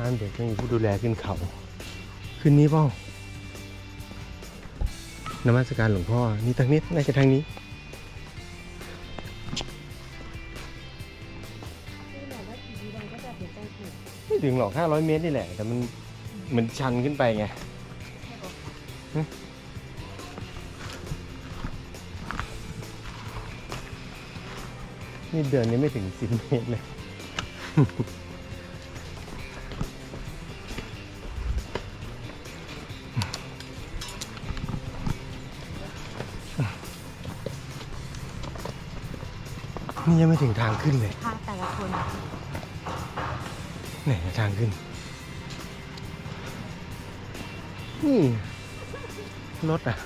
ห้ามเด็กไม่มีผู้ดูแลขึ้นเขาขึ้นนี้เปล่านมัสการหลวงพ่อ นี่ทางนี้น่าจะทางนี้ไม่ถึงหรอก500เมตรนี่แหละ แต่มันมันชันขึ้นไปไงฮะนี่เดินยังไม่ถึง10เมตรเลย นี่ยังไม่ถึงทางขึ้นเลยพาแต่ละคนไหนทางขึ้น นี่รถอะ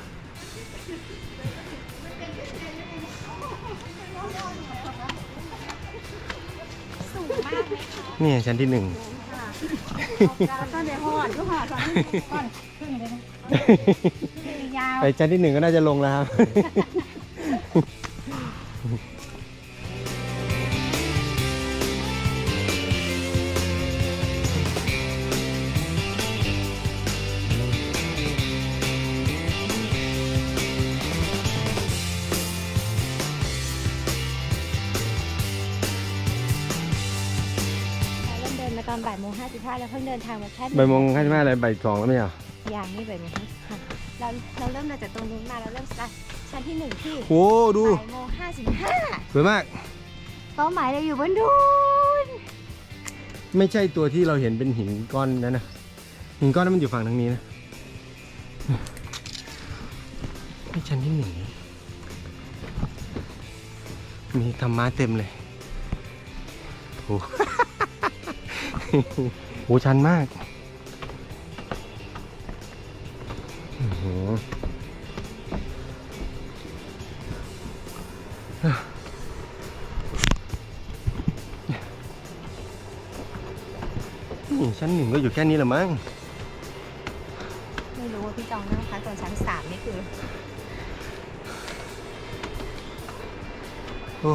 สูงมากเลยนี่ชั้นที่หนึ่งแล้วก็ในห้องก็หาตอนก่อนขึ้นเลยนะยาวไปชั้นที่หนึ่งก็น่าจะลงแล้วครับ อนบ่ายโมงห้าสิบห้าแล้วเพิ่งเดินทางมาแค่ใบายโมงห้าสิบห้าอะไรใบายสองแล้วไม่เหรออย่างนี่บ่ายโมงห้าสิบห้าเราเราเริ่มมาจากตรงนู้นมาเราเริ่มสตาร์ทชั้นที่หนึ่งที่โอ้ดูบ่ายโมงห้าสิบห้าสวยมาก เป้าหมายเราอยู่บนนู้นไม่ใช่ตัวที่เราเห็นเป็นหินก้อนนั้นนะหินก้อนนั้นมันอยู่ฝั่งทางนี้นะไม่ชั้นที่หนึ่งนี่มีธรรมะเต็มเลยโอ้ โหโหชันมากอื้อหือนี่ชั้นหนึ่งก็อยู่แค่นี้แหละมั้ง ไม่รู้ว่าพี่จองนั่งพักตอนชั้นสามนี่คือ โอ้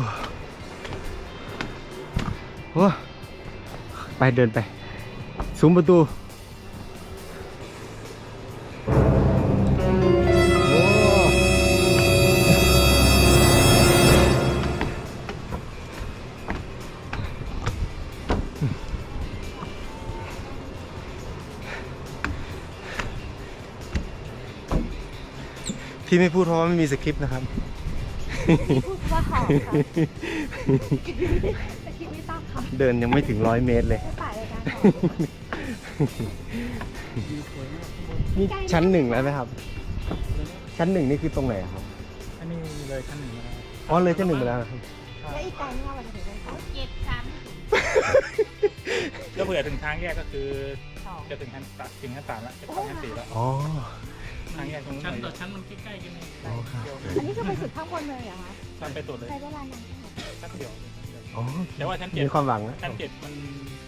เดินไปซุ้มประตูโอ้ที่ไม่พูดเพราะว่าไม่มีสคริปต์นะครับพูดว่าหอมค่ะแต่คิดไม่ต้องค่ะ เดินยังไม่ถึงร้อยเมตรเลย นี่ชั้นหนึ่งแล้วไหมครับ ชั้นหนึ่งนี่คือตรงไหนอะครับ อันนี้เลยชั้นหนึ่งแล้วอ๋อเลยชั้นหนึ่งไปแล้วนะครับ แล้วอีกไกลนี่ว่าวันจะถึงไหนคะเจ็ดชั้นแล้วเผื่อถึงทางแยกก็คือสองจะถึงชั้นสามถึงชั้นสามแล้วจะเข้าชั้นสี่แล้วอ๋อ ทางแยกตรงนู้นชั้นต่อชั้นมันใกล้ๆกันเองอ๋อครับ อันนี้คือไปสุดข้างบนเลยเหรอคะ ชั้นไปตรวจเลยใช้เวลานานแค่ไหนแป๊บเดียว อ๋อแต่ว่าชั้นเจ็ดมีความหวังนะชั้นเจ็ดมัน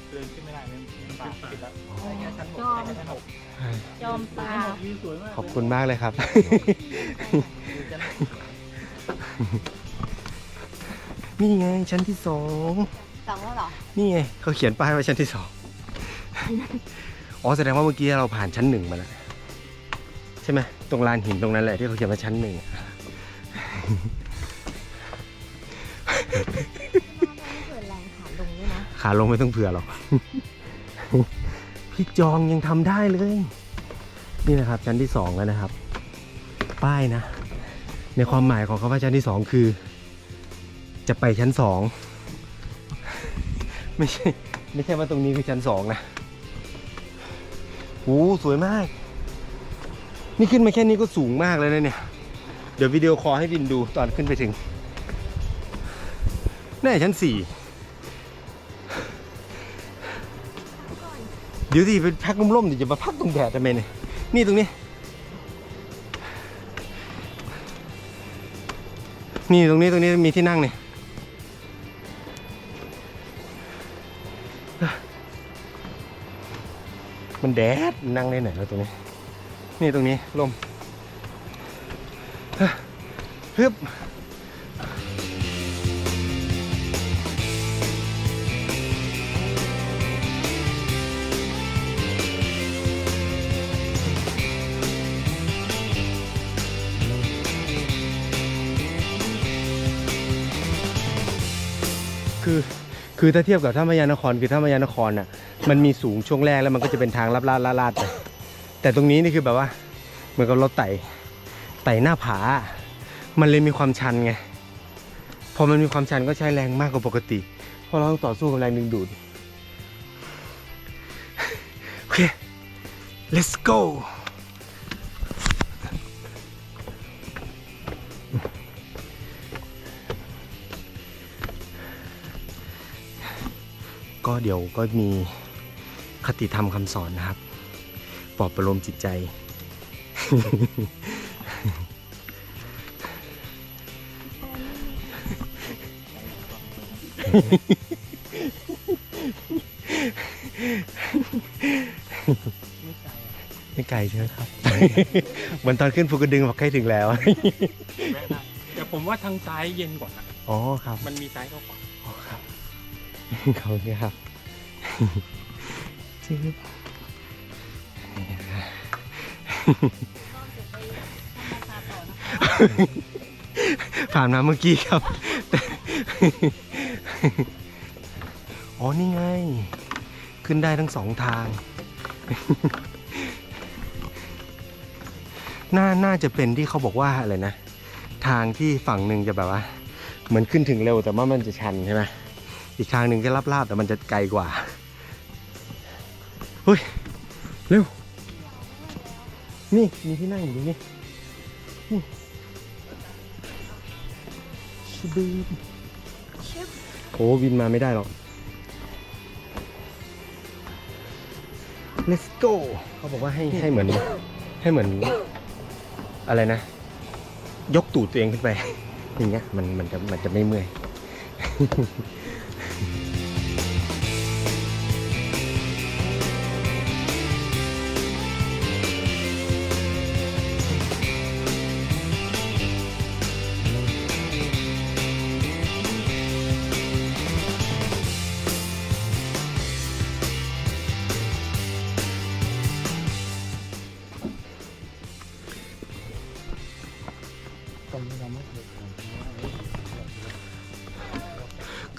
เดินขึ้นไม่ได้มันมันป่าปิดแล้วอ๋อแค่ชั้นหกแค่ชั้นหกจอมปลาวิวสวยมากขอบคุณมากเลยครับ นี่ไงชั้นที่สองสองแล้วเหรอ นี่ไงเขาเขียนป้ายไว้ชั้นที่สองอ๋อแสดงว่าเมื่อกี้เราผ่านชั้นหนึ่งมาแล้วใช่ไหมตรงลานหินตรงนั้นแหละที่เขาเขียนว่าชั้นหนึ่ง ขาลงไม่ต้องเผื่อหรอก พี่จองยังทำได้เลย นี่นะครับ ชั้นที่สองแล้วนะครับ ป้ายนะ ในความหมายของคำว่าชั้นที่สองคือ จะไปชั้นสองไม่ใช่ไม่ใช่ว่าตรงนี้คือชั้นสองนะโอ้สวยมาก นี่ขึ้นมาแค่นี้ก็สูงมากเลยนะเนี่ย เดี๋ยววิดีโอคอลให้บินดูตอนขึ้นไปถึง แน่ชั้นสี่ เดี๋ยวดิไปพักร่มๆเดี๋ยวจะมาพักตรงแดดทำไมเนี่ยนี่ตรงนี้ นี่ตรงนี้ตรงนี้มีที่นั่งเนี่ยมันแดดนั่งได้ไหนแล้วตรงนี้ นี่ตรงนี้ลมฮึบ คือ คือถ้าเทียบกับท่ามายานครคือท่ามายานครน่ะมันมีสูงช่วงแรกแล้วมันก็จะเป็นทางลาดลาดลาดลาดไปแต่ตรงนี้นี่คือแบบว่า เหมือนกับเราไต่ไต่หน้าผา มันเลยมีความชันไงพอมันมีความชันก็ใช้แรงมากกว่าปกติเพราะเราต้องต่อสู้กับแรงดึงดูดโอเค let's go ก็เดี๋ยวก็มีคติธรรมคำสอนนะครับปลอบประโลมจิตใจ ไม่ไกลใช่ไหมครับ เหมือนตอนขึ้นภูกระดึงบอกใกล้ถึงแล้วแวะได้แต่ผมว่าทางซ้ายเย็นกว่านะอ๋อครับ มันมีซ้ายเข้ากว่าอ๋อครับ ขอบคุณครับจิ๊บผ่านมาเมื่อกี้ครับ อ๋อ นี่ไง ขึ้นได้ทั้งสองทาง น่า น่าจะเป็นที่เขาบอกว่าอะไรนะ ทางที่ฝั่งหนึ่งจะแบบว่า เหมือนขึ้นถึงเร็วแต่ว่ามันจะชันใช่ไหม อีกทางหนึ่งจะลาบๆแต่มันจะไกลกว่าเฮ้ยเร็ว นี่มีที่นั่งอยู่ตรงนี้นี่ชิบูมโอ้วินมาไม่ได้หรอก let's go เขาบอกว่าให้ให้เหมือนให้เหมือน อะไรนะ ยกตูดตัวเองขึ้นไป อย่างเงี้ยมันมันจะมันจะไม่เมื่อย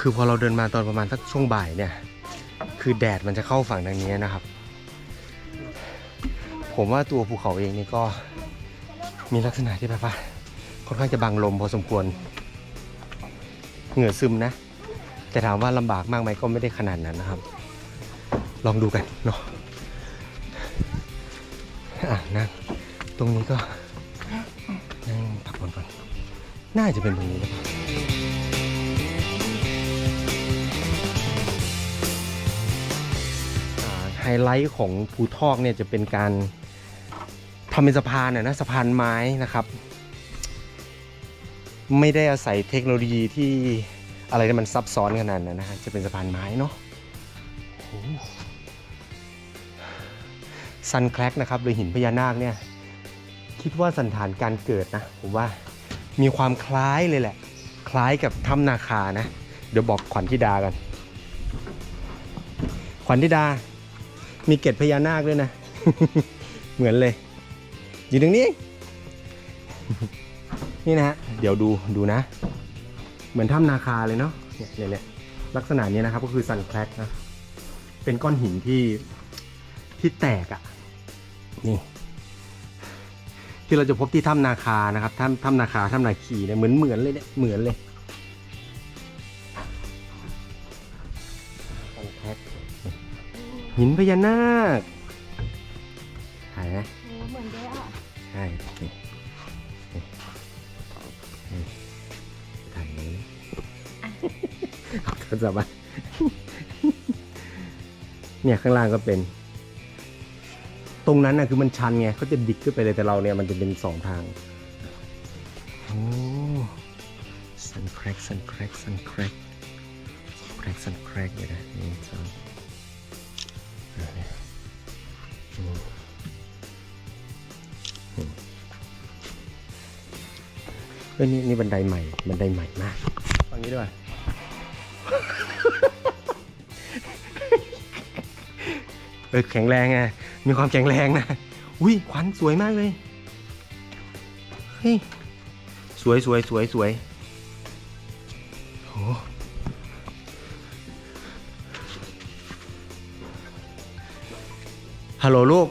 คือพอเราเดินมาตอนประมาณสักช่วงบ่ายเนี่ย คือแดดมันจะเข้าฝั่งทางนี้นะครับ ผมว่าตัวภูเขาเองนี่ก็มีลักษณะที่แบบว่าค่อนข้างจะบังลมพอสมควร เหงื่อซึมนะ แต่ถามว่าลำบากมากไหมก็ไม่ได้ขนาดนั้นนะครับ ลองดูกันเนาะอะนั่งตรงนี้ก็นั่งพักผ่อนก่อน น่าจะเป็นตรงนี้นะครับ ไฮไลท์ของภูทอกเนี่ยจะเป็นการทำเป็นสะพานนะนะสะพานไม้นะครับ ไม่ได้อาศัยเทคโนโลยีที่อะไรที่มันซับซ้อนขนาดนั้นนะฮะจะเป็นสะพานไม้เนาะซันแคลกนะครับหรือหินพญานาคเนี่ยคิดว่าสันฐานการเกิดนะผมว่ามีความคล้ายเลยแหละ คล้ายกับถ้ำนาคานะ เดี๋ยวบอกขวัญธิดากัน ขวัญธิดา มีเกล็ดพญานาคด้วยนะ เหมือนเลย อยู่ตรงนี้ นี่นะฮะ เดี๋ยวดูดูนะ เหมือนถ้ำนาคาเลยเนาะเนี่ยเนี่ยลักษณะนี้นะครับก็คือซันแคลกนะ เป็นก้อนหินที่ที่แตกอะ่ะ นี่ ที่เราจะพบที่ถ้ำนาคานะครับถ้ำถ้ำนาคาถ้ำนาคีเนี่ยเหมือนเหมือนเลยเนี่ยเหมือนเลย หินพญานาคถ่ายไหมโอ้เหมือนเด้อะใช่นี่นี่นี่ถ่ายเลยเอาโทรศัพท์มาเนี่ยข้างล่างก็เป็น ตรงนั้นน่ะคือมันชันไงเขาจะดิกขึ้นไปเลยแต่เราเนี่ยมันจะเป็นสองทางโอ้สันแครกสันแครกสันแครกแครกสันแครกเลยนะหนี่งสองอ่า เนี่ยอืมอืมเอ้ยนี่นี่บันไดใหม่ บันไดใหม่มากฟังนี้ด้วยเออแข็งแรงไงมีความแข็งแรงนะ อุ้ยขวัญสวยมากเลย เฮ้ย สวยสวยสวยสวย ฮัลโหลลูก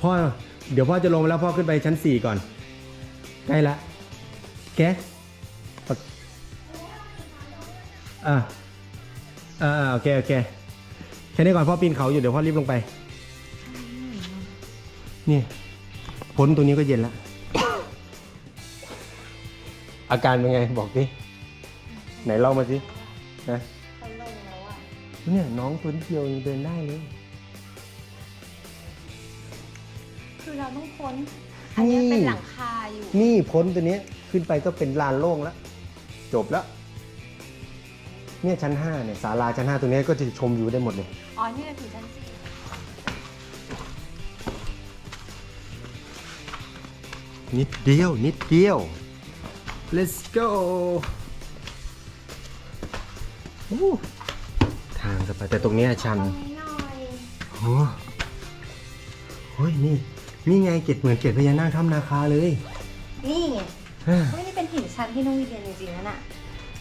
พ่อ เดี๋ยวพ่อจะลงมาแล้วพ่อขึ้นไปชั้นสี่ก่อน ใกล้ละ แกปะอ่าอ่าอ่าโอเค โอเคแค่นี้ก่อนพ่อปีนเขาอยู่เดี๋ยวพ่อรีบลงไป นี่พ้นตรงนี้ก็เย็นแล้ว อาการเป็นไง บอกดิ ไหนเล่ามาสินะเขาลงแล้วอะเนี่ยน้องตัวนิดเดียวยังเดินได้เลย คือเราต้องพ้นอันนี้เป็นหลังคาอยู่นี่พ้นตัวเนี้ยขึ้นไปก็เป็นลานโล่งแล้ว จบแล้วเนี่ยชั้นห้าเนี่ยศาลาชั้นห้าตรงเนี้ยก็จะชมวิวได้หมดเลย อ๋อนี่เราถึงชั้นสี่นิดเดียว นิดเดียว let's go อู้ ทางจะไปแต่ตรงเนี้ยชันตรงนี้หน่อยโอ้โหนี่ นี่ไงเกตเหมือนเกตพญานาคถ้ำนาคาเลยนี่ไงเฮ้ยนี่เป็นหินชันที่น้องวีเรียนจริงๆนั่นน่ะ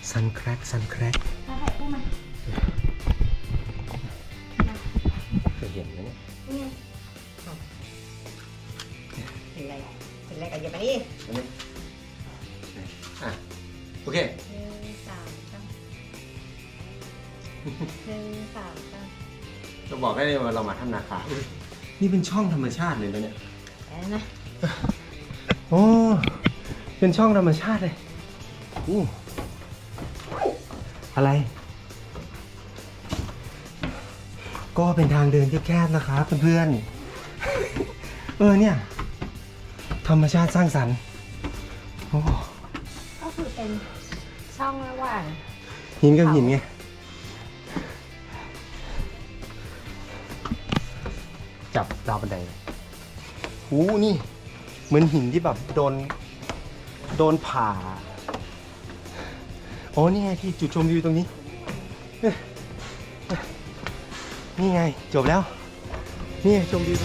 ซันแครกซันแครกถ้าถ่ายคู่มันเคยเห็นไหมเนี่ยนี่ไงเห็นอะไรเห็นอะไรกันอย่ามานี่อันนี้อะโอเค หนึ่งสามสามจะบอกได้เลยว่าเรามาถ้ำนาคาอุ๊ยนี่เป็นช่องธรรมชาติเลยนะเนี่ย แล้วนะโอ้ เป็นช่องธรรมชาติเลยอู้อะไร ก็เป็นทางเดินแคบๆนะครับเพื่อนๆ เออเนี่ย ธรรมชาติสร้างสรรค์ โอ้ ก็คือเป็นช่องระหว่างหินกับหินไง จับราวบันไดหูนี่ เหมือนหินที่แบบโดน โดนผ่า โอ้นี่ไงที่จุดชมวิวตรงนี้ นี่ไง จบแล้ว นี่ไงชมวิว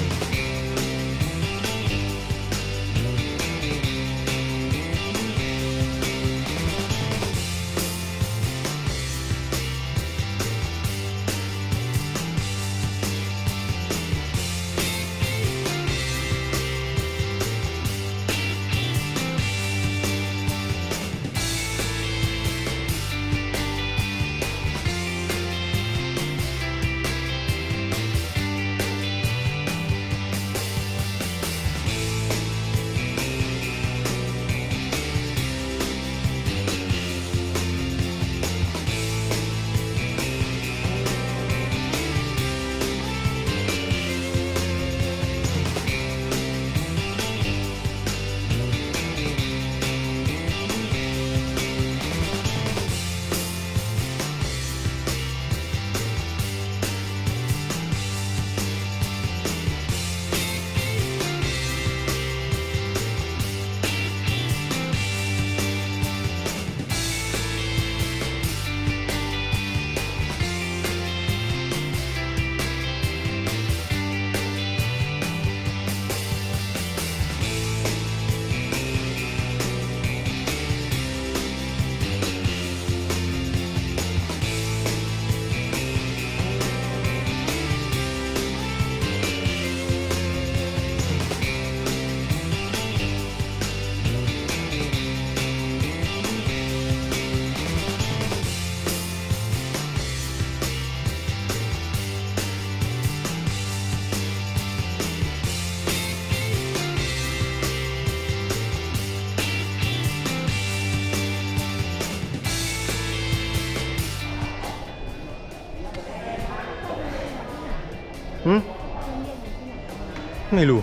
ไม่รู้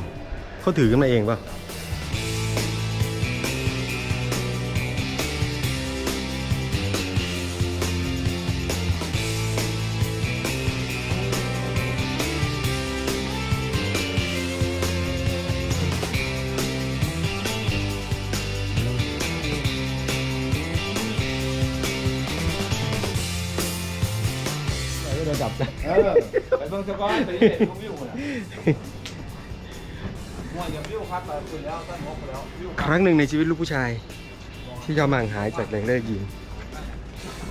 เขาถือขึ้นมาเองป่ะระดับเออไปเบิ่งซะก่อนไปเห็นวิวน่ะม่วนอย่าวิว คัดไปคุยแล้วตั้งงบไปแล้ววิวครั้งหนึ่งในชีวิตลูกผู้ชาย ที่ยอมห่างหายจากแรงเลิกยิง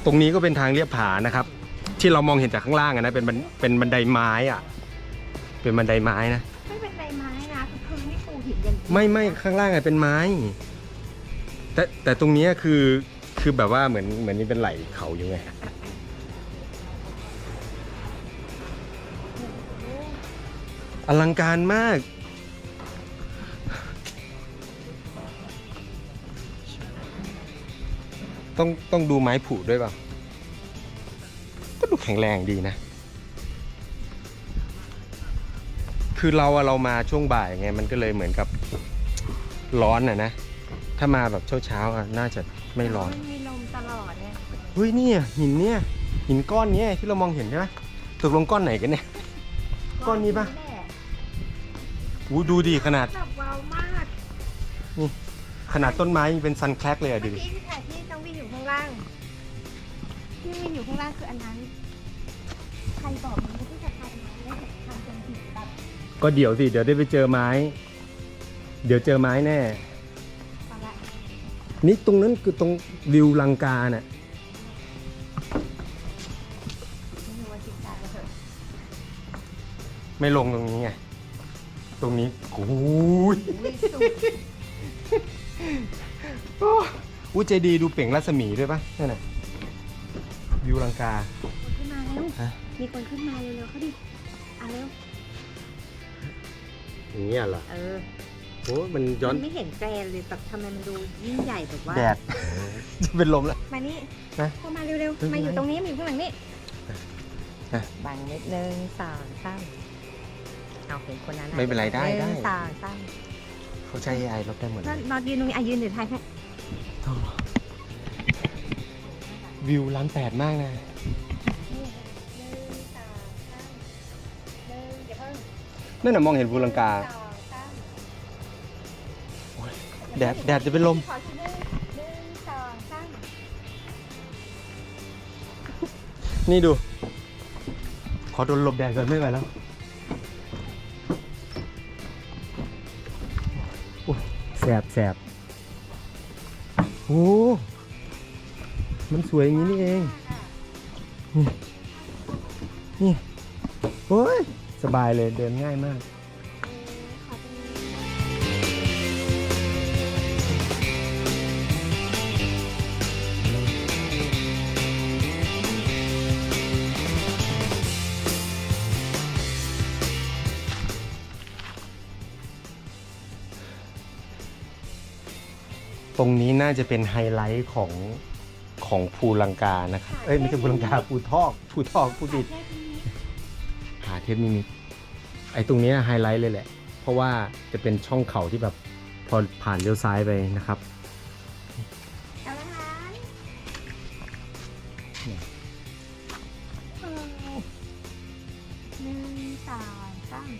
ตรงนี้ก็เป็นทางเรียบผานะครับ ที่เรามองเห็นจากข้างล่างอะนะเป็นบันเป็นบันไดไม้อะเป็นบันไดไม้นะ ไม่เป็นไรไม้นะคือพื้นนี่ปูหินยันไม่ไม่ข้างล่างอะเป็นไม้ แต่แต่ตรงเนี้ยคือคือแบบว่าเหมือนเหมือนนี่เป็นไหลเขาอยู่ไงอลังการมาก ต้องต้องดูไม้ผุด้วยเปล่าก็ดูแข็งแรงดีนะ คือเราอะเรามาช่วงบ่ายไงมันก็เลยเหมือนกับร้อนอะนะ ถ้ามาแบบเช้าๆอะน่าจะไม่ร้อน มันมีลมตลอดเนี่ยเฮ้ยเนี่ยหินเนี่ยหินก้อนเนี้ยที่เรามองเห็นใช่ไหมตกลงก้อนไหนกันเนี่ย ก้อนนี้ปะ แหลอู้ดูดิขนาดแบบว้าวมากขนาดต้นไม้ยังเป็นซันแคลกเลยอะดูเมื่อดิ กี้ที่ถ่ายที่น้ ที่วินอยู่ข้างล่างคืออันนั้น ใครบอกมันที่จะทำอันนั้นแล้วทำเป็นหินแบบก็เดี๋ยวสิ เดี๋ยวได้ไปเจอไม้ เดี๋ยวเจอไม้แน่มาละนี่ตรงนั้นคือตรงวิวลังกาน่ะ ไม่รู้ว่าจิตใจมันเถอะไม่ลงตรงนี้ไง ตรงนี้โอ้ยอุ้ยสุดอู้ใจดีดูเปล่งรัศมีด้วยปะนั่นน่ะ วิวลังกา คนขึ้นมาแล้ว ฮะ มีคนขึ้นมาเร็วๆเขาดิเอาเร็ว อย่างเงี้ยเหรอเออโอ้มันย้อนมันไม่เห็นแกรนเลยแบบทำไมมันดูยิ่งใหญ่แบบว่า แดด จะเป็นลมแล้ว มานี่นะเข้ามาเร็วเฮ้ยๆมาอยู่ตรงนี้มาอยู่ข้างหลังนี่อะบังนิดนึงสองสามเอาเห็นคนนั้นไม่เป็นไรได้หได้นึ่งสองสามเขาใช้ AI ลบได้หมดเลนั่ยนนอนยืนตรงนี้อะยืนเดี๋ยวถ่ายให้ วิวล้านแปดมากนะหนึ่งสองสามหนึ่งอย่าเพิ่งนั่นน่ะมองเห็นภูลังกาสองสามแดดแดดจะเป็นลม ขอทีหนึ่งหนึ่งสองสามนี่ดู ขอโดนหลบแดดก่อนไม่ไหวแล้วโอ้ยแสบแสบโอ้ มันสวยอย่างนี้นี่เอง นี่นี่โอ้ยสบายเลยเดินง่ายมาก ตรงนี้น่าจะเป็นไฮไลท์ของ ของภูลังกานะครับเอ้ยไม่ใช่ภูลังกาภูทอกภูทอกภูติดแค่ตรงนี้หาเทพนิมิตไอ้ตรงเนี้ยไฮไลท์เลยแหละ เพราะว่าจะเป็นช่องเขาที่แบบพอผ่านเลี้ยวซ้ายไปนะครับเอาละคะเออหนึ่งสองสาม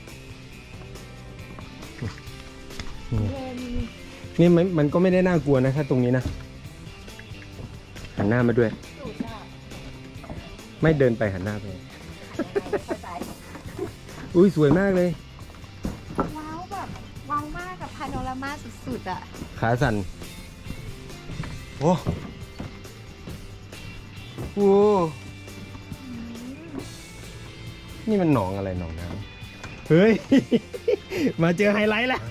นี่เย็นนี่มันมันก็ไม่ได้น่ากลัวนะถ้าตรงนี้นะ หันหน้ามาด้วยสุดอะไม่เดินไปหันหน้าไปเข้าใจอุ้ยสวยมากเลย ว้าวแบบว้าวมากกับพาโนรามาสุดๆอะ ขาสั่น โอ้โหนี่มันหนองอะไรหนองน้ำ เฮ้ย มาเจอไฮไลท์แล้ว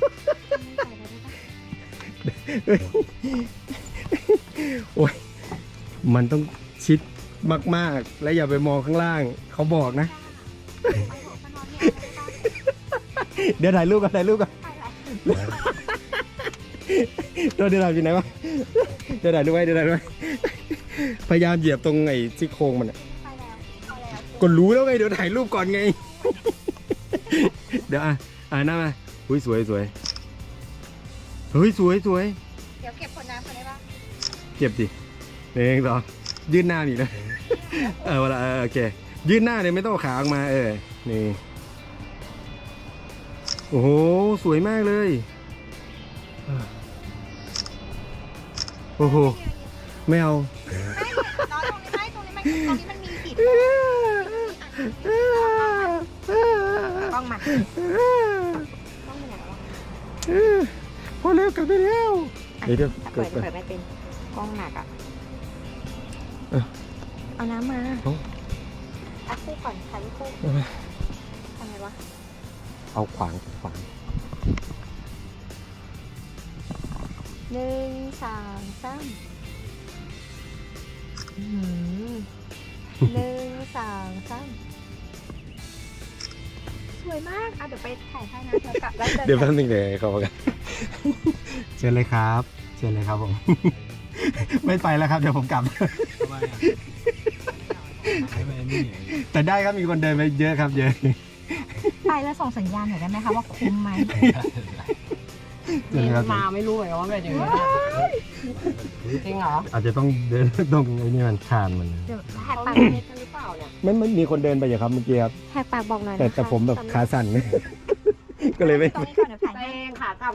โอ้ย มันต้องชิดมาก ๆ และอย่าไปมองข้างล่าง เขาบอกนะ เดี๋ยวถ่ายรูปกันถ่ายรูปกันตัวเดี๋ยวถ่ายอยู่ไหนวะเดี๋ยวถ่ายรูปไว้เดี๋ยวถ่ายรูปไว้พยายามเหยียบตรงไอ้ซี่โครงมันอะก็รู้แล้วไงเดี๋ยวถ่ายรูปก่อนไง เดี๋ยวอะอ่าหน้ามาอุ้ยสวยสวยเฮ้ยสวยสวยเดี๋ยวเก็บผลน้ำก่อนได้ปะเก็บดิ หนึ่งสองยืดหน้าอีกนะเออเวลาเออโอเค ยืดหน้าเลยไม่ต้องเอาขาออกมาเออนี่โอ้โห สวยมากเลย โอ้โห ไม่เอาไม่น้องตรงนี้ไม่ตรงนี้มันตรงนี้มันมีหินกล้องมากล้องไปไหนวะพอแล้วกลับไปแล้วเดี๋ยวเดี๋ยวเปิดเกิดเปิดไม่เป็นกล้องหนักอะ เออเอาน้ำมาเอา เอาคู่ก่อนถ่ายรูปคู่ทำไงวะ เอาขวางขวางหนึ่งสองสามอื้อหือหนึ่งสองสามสวยมากอะเดี๋ยวไปถ่ายให้นะเดี๋ยวกลับแล้วเจอเดี๋ยวกัแป๊นบนึงเดี๋ยวเขากัน เชิญเลยครับ เชิญเลยครับผม ไม่ไปแล้วครับ เดี๋ยวผมกลับ ทำไมอะไม่ไม่นี่ แต่ได้ครับมีคนเดินไปเยอะครับเยอะ ไปแล้วส่งสัญญาณหน่อยได้ไหมคะว่าคุ้มไหมเชิญเลยครับมาไม่รู้เลยว่าแม่จะอยู่จริงเหรออาจจะต้องเดินตรงไอ้นี่มันคานมัน เดี๋ยวแหกเขาปากเรียนกันหรือเปล่าเนี่ยไม่ไม่มีคนเดินไปอย่างครับเมื่อกี้ครับ แหกปากบอกหน่อยแต่นะคะแต่ผมแบบขาสั่น ก็เลยไม่ ตรงนี้ก่อนเดี๋ยวถ่ายตัวให้ เองค่ะกลับ